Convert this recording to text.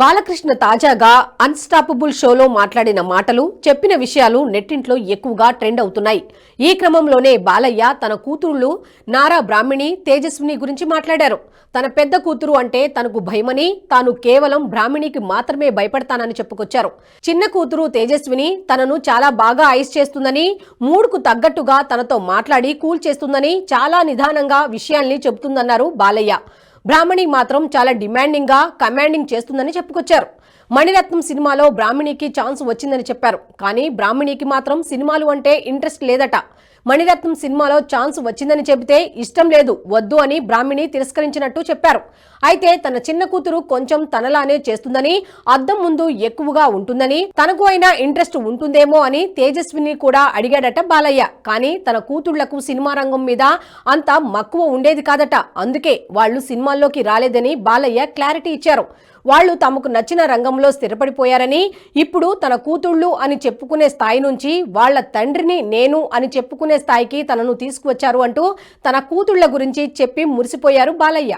బాలకృష్ణ తాజాగా అన్స్టాపబుల్ షోలో మాట్లాడిన మాటలు చెప్పిన విషయాలు నెట్టింట్లో ఎక్కువగా ట్రెండ్ అవుతున్నాయి. ఈ క్రమంలోనే బాలయ్య తన కూతురులు నారా బ్రాహ్మిణి తేజస్విని గురించి మాట్లాడారు. తన పెద్ద కూతురు అంటే తనకు భయమని తాను కేవలం బ్రాహ్మిణికి మాత్రమే భయపడతానని చెప్పుకొచ్చారు. చిన్న కూతురు తేజస్విని తనను చాలా బాగా ఐస్ చేస్తుందని మూడుకు తగ్గట్టుగా తనతో మాట్లాడి కూల్ చేస్తుందని చాలా నిదానంగా విషయాల్ని చెబుతుందన్నారు బాలయ్య. బ్రాహ్మణి మాత్రం చాలా డిమాండింగ్గా కమాండింగ్ చేస్తుందని చెప్పుకొచ్చారు. మణిరత్నం సినిమాలో బ్రాహ్మణికి ఛాన్స్ వచ్చిందని చెప్పారు. కానీ బ్రాహ్మణికి మాత్రం సినిమాలు అంటే ఇంట్రెస్ట్ లేదట. మణిరత్నం సినిమాలో ఛాన్స్ వచ్చిందని చెబితే ఇష్టం లేదు వద్దు అని బ్రాహ్మిణి తిరస్కరించినట్టు చెప్పారు. అయితే తన చిన్న కూతురు కొంచెం తనలానే చేస్తుందని అద్దం ముందు ఎక్కువగా ఉంటుందని తనకు అయినా ఇంట్రెస్ట్ ఉంటుందేమో అని తేజస్విని కూడా అడిగాడట బాలయ్య. కానీ తన కూతుళ్ళకు సినిమా రంగం మీద అంత మక్కువ ఉండేది కాదట. అందుకే వాళ్ళు సినిమాల్లోకి రాలేదని బాలయ్య క్లారిటీ ఇచ్చారు. వాళ్ళు తమకు నచ్చిన రంగంలో స్థిరపడిపోయారని ఇప్పుడు తన కూతుళ్ళు అని చెప్పుకునే స్థాయి నుంచి వాళ్ళ తండ్రిని నేను అని చెప్పుకునే స్థాయికి తనను తీసుకువచ్చారు అంటూ తన కూతుళ్ళ గురించి చెప్పి మురిసిపోయారు బాలయ్య.